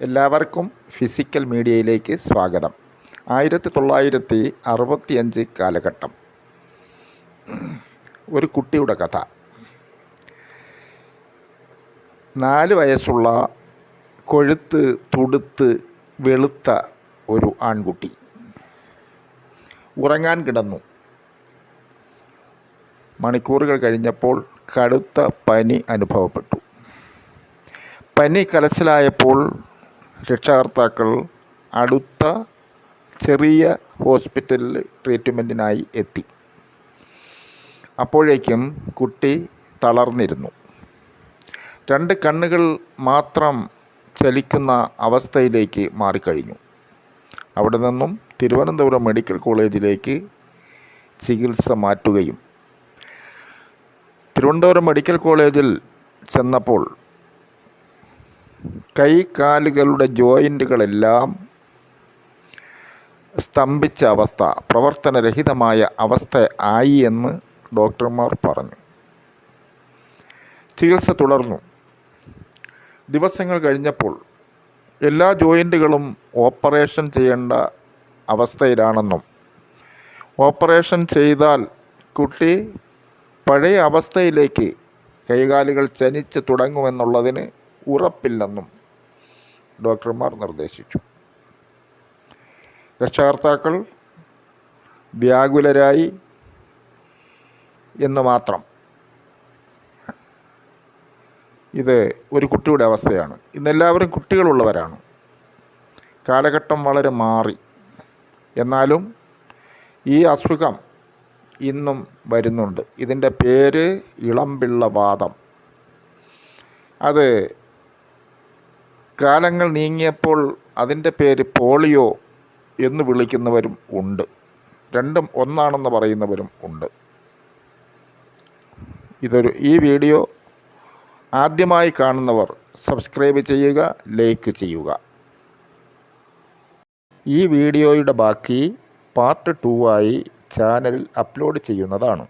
എല്ലാവർക്കും ഫിസിക്കൽ മീഡിയയിലേക്ക് സ്വാഗതം. ആയിരത്തി തൊള്ളായിരത്തി അറുപത്തി അഞ്ച് കാലഘട്ടം. ഒരു കുട്ടിയുടെ കഥ. നാല് വയസ്സുള്ള കൊഴുത്ത് തുടുത്ത് വെളുത്ത ഒരു ആൺകുട്ടി. ഉറങ്ങാൻ കിടന്നു. മണിക്കൂറുകൾ കഴിഞ്ഞപ്പോൾ കടുത്ത പനി അനുഭവപ്പെട്ടു. പനി കലശലായപ്പോൾ രക്ഷകർത്താക്കൾ അടുത്ത ചെറിയ ഹോസ്പിറ്റലിൽ ട്രീറ്റ്മെന്റിനായി എത്തി. അപ്പോഴേക്കും കുട്ടി തളർന്നിരുന്നു. രണ്ട് കണ്ണുകൾ മാത്രം ചലിക്കുന്ന അവസ്ഥയിലേക്ക് മാറിക്കഴിഞ്ഞു. അവിടെ നിന്നും തിരുവനന്തപുരം മെഡിക്കൽ കോളേജിലേക്ക് ചികിത്സ മാറ്റുകയും. തിരുവനന്തപുരം മെഡിക്കൽ കോളേജിൽ ചെന്നപ്പോൾ കൈ കാലുകളുടെ സ്തംഭിച്ച അവസ്ഥ പ്രവർത്തനരഹിതമായ അവസ്ഥ ആയി എന്ന് ഡോക്ടർമാർ പറഞ്ഞു. ചികിത്സ തുടർന്നു. ദിവസങ്ങൾ കഴിഞ്ഞപ്പോൾ എല്ലാ ജോയിന്റുകളും ഓപ്പറേഷൻ ചെയ്യേണ്ട അവസ്ഥയിലാണെന്നും ഓപ്പറേഷൻ ചെയ്താൽ കുട്ടി പഴയ അവസ്ഥയിലേക്ക് കൈകാലുകൾ ചനിച്ച് തുടങ്ങുമെന്നുള്ളതിന് ഉറപ്പില്ലെന്നും ഡോക്ടർമാർ നിർദ്ദേശിച്ചു. രക്ഷകർത്താക്കൾ വ്യാകുലരായി എന്ന് മാത്രം. ഇത് ഒരു കുട്ടിയുടെ അവസ്ഥയാണ്. ഇന്നെല്ലാവരും കുട്ടികളുള്ളവരാണ്. കാലഘട്ടം വളരെ മാറി. എന്നാലും ഈ അസുഖം ഇന്നും വരുന്നുണ്ട്. ഇതിന്റെ പേര് ഇളംപിള്ളവാദം അത് കാലങ്ങൾ നീങ്ങിയപ്പോൾ അതിന്റെ പേര് പോളിയോ എന്ന് വിളിക്കുന്നവരും ഉണ്ട്. രണ്ടും ഒന്നാണെന്ന് പറയുന്നവരും ഉണ്ട്. ഇതൊരു ഈ വീഡിയോ ആദ്യമായി കാണുന്നവർ സബ്സ്ക്രൈബ് ചെയ്യുക ലൈക്ക് ചെയ്യുക. ഈ വീഡിയോയുടെ ബാക്കി പാർട്ട് ടു ആയി ചാനലിൽ അപ്ലോഡ് ചെയ്യുന്നതാണ്.